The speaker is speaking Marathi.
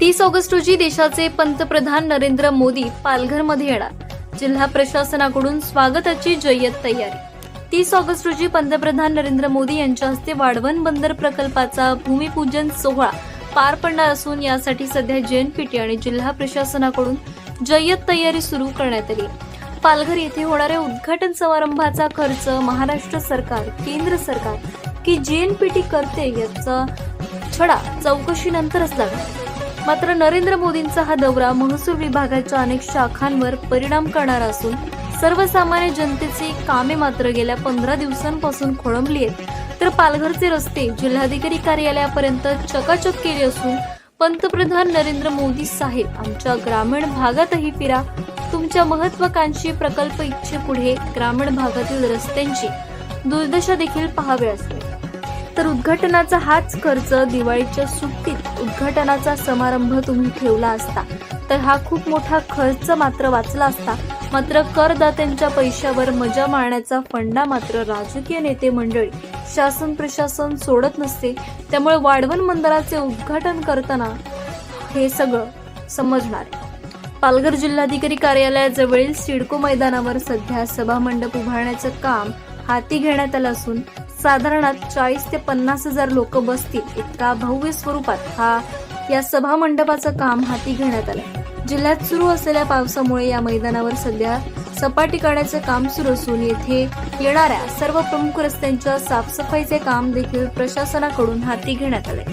तीस ऑगस्ट रोजी देशाचे पंतप्रधान नरेंद्र मोदी पालघरमध्ये येणार. जिल्हा प्रशासनाकडून स्वागताची जय्यत तयारी. तीस ऑगस्ट रोजी पंतप्रधान नरेंद्र मोदी यांच्या हस्ते वाढवण बंदर प्रकल्पाचा भूमिपूजन सोहळा पार पडणार असून यासाठी सध्या जेएनपीटी आणि जिल्हा प्रशासनाकडून जय्यत तयारी सुरू करण्यात आली. पालघर येथे होणाऱ्या उद्घाटन समारंभाचा खर्च महाराष्ट्र सरकार केंद्र सरकार की जेएनपीटी करते याचा छडा चौकशीनंतरच लागणार मात्र नरेंद्र मोदींचा हा दौरा महसूल विभागाच्या अनेक शाखांवर परिणाम करणारा असून सर्वसामान्य जनतेची कामे मात्र गेल्या पंधरा दिवसांपासून खोळंबली आहेत. तर पालघरचे रस्ते जिल्हाधिकारी कार्यालयापर्यंत चकाचक केले असून पंतप्रधान नरेंद्र मोदी साहेब आमच्या ग्रामीण भागातही फिरा. तुमच्या महत्वाकांक्षी प्रकल्प इच्छेपुढे ग्रामीण भागातील रस्त्यांची दुर्दशा देखील पाहावी असते. तर उद्घाटनाचा हाच खर्च दिवाळीच्या सुट्टीत उद्घाटनाचा समारंभ तुम्ही ठेवला असता. तर हा खूप मोठा खर्च मात्र वाचला असता. मात्र करदात्यांच्या पैशावर मजा मारण्याचा फंडा मात्र राजकीय नेते मंडळी शासन प्रशासन सोडत नसते. त्यामुळे वाढवण मंदिराचे उद्घाटन करताना हे सगळं समजणार. पालघर जिल्हाधिकारी कार्यालयाजवळील सिडको मैदानावर सध्या सभामंडप उभारण्याचं काम हाती घेण्यात आलं असून साधारणत चाळीस ते पन्नास हजार लोक बसतील इतका भव्य स्वरूपात हा या सभा मंडपाचं काम हाती घेण्यात आलं जिल्ह्यात सुरू असलेल्या पावसामुळे या मैदानावर सध्या सपाटी काढण्याचे काम सुरू असून येथे येणाऱ्या सर्व प्रमुख रस्त्यांच्या साफसफाईचे काम देखील प्रशासनाकडून हाती घेण्यात आले